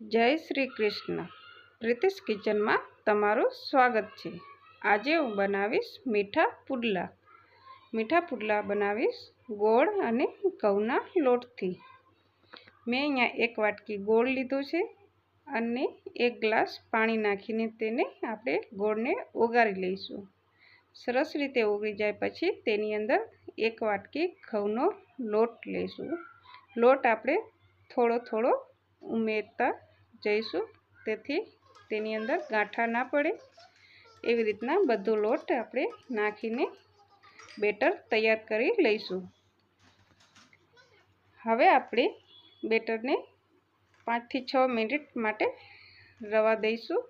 જય શ્રી કૃષ્ણ. પ્રીતિશ કિચનમાં તમારું સ્વાગત છે. આજે હું બનાવીશ મીઠા પુડલા. મીઠા પુડલા બનાવીશ ગોળ અને ઘઉંના લોટથી. મેં અહીંયા એક વાટકી ગોળ લીધો છે અને એક ગ્લાસ પાણી નાખીને તેને આપણે ગોળને ઓગાળી લઈશું. સરસ રીતે ઓગળી જાય પછી તેની અંદર એક વાટકી ઘઉંનો લોટ લઈશું. લોટ આપણે થોડો થોડો ઉમેરતા જઈશું. તેથી તેની અંદર ગાંઠા ના પડે. એવી રીતના બધો લોટ આપણે નાખીને બેટર તૈયાર કરી લઈશું. હવે આપણે બેટરને પાંચથી છ મિનિટ માટે રવા દઈશું,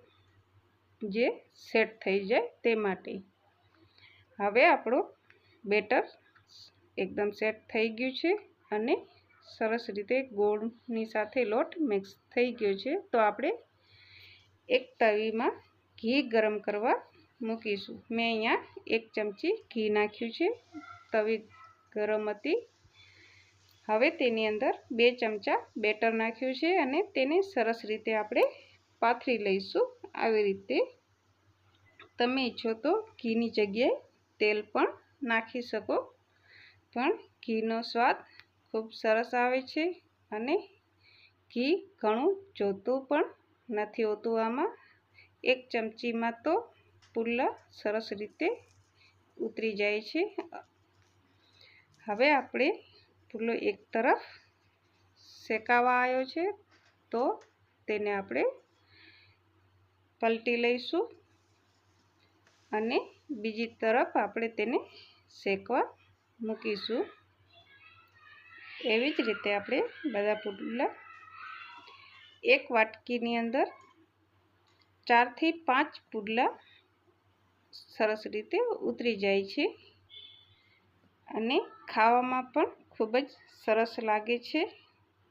જે સેટ થઈ જાય તે માટે. હવે આપણું બેટર એકદમ સેટ થઈ ગયું છે અને સરસ રીતે ગોળની સાથે લોટ મિક્સ થઈ ગયો છે. તો આપણે એક તવીમાં ઘી ગરમ કરવા મૂકીશું. મેં અહીંયા એક ચમચી ઘી નાખ્યું છે. તવી ગરમ હતી. હવે તેની અંદર બે ચમચા બેટર નાખ્યું છે અને તેને સરસ રીતે આપણે પાથરી લઈશું. આવી રીતે તમે ઈચ્છો તો ઘીની જગ્યાએ તેલ પણ નાખી શકો. પણ ઘીનો સ્વાદ ખૂબ સરસ આવે છે અને ઘી ઘણું જોતું પણ નથી હોતું આમાં. એક ચમચીમાં તો પુલ્લા સરસ રીતે ઉતરી જાય છે. હવે આપણે પુલ્લો એક તરફ શેકાવા આવ્યો છે તો તેને આપણે પલટી લઈશું અને બીજી તરફ આપણે તેને શેકવા મૂકીશું. એવી જ રીતે આપણે બધા પુડલા એક વાટકીની અંદર ચારથી પાંચ પુડલા સરસ રીતે ઉતરી જાય છે અને ખાવામાં પણ ખૂબ જ સરસ લાગે છે.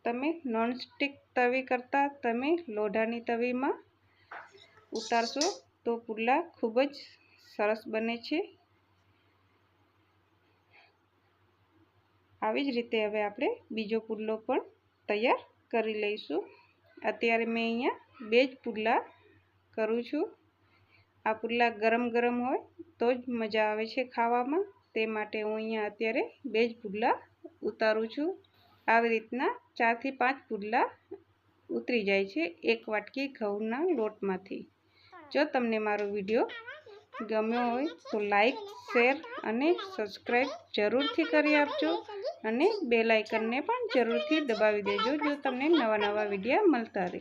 તમે નોનસ્ટિક તવી કરતાં તમે લોઢાની તવીમાં ઉતારશો તો પુડલા ખૂબ જ સરસ બને છે. આવી જ રીતે હવે આપણે બીજો પુડલો પણ તૈયાર કરી લઈશું. અત્યારે મેં અહીંયા બે જ પુડલા કરું છું. આ પુડલા ગરમ ગરમ હોય તો જ મજા આવે છે ખાવામાં. તે માટે હું અહીંયા અત્યારે બે જ પુડલા ઉતારું છું. આવી રીતના ચારથી પાંચ પુડલા ઉતરી જાય છે એક વાટકી ઘઉંના લોટમાંથી. જો તમને મારો વીડિયો ગમ્યો હોય તો લાઈક, શેર અને સબસ્ક્રાઈબ જરૂરથી કરી આપજો. અને બે લાઇકનને પણ જરૂરથી દબાવી દેજો જો તમને નવા નવા વિડીયા મળતા રહે.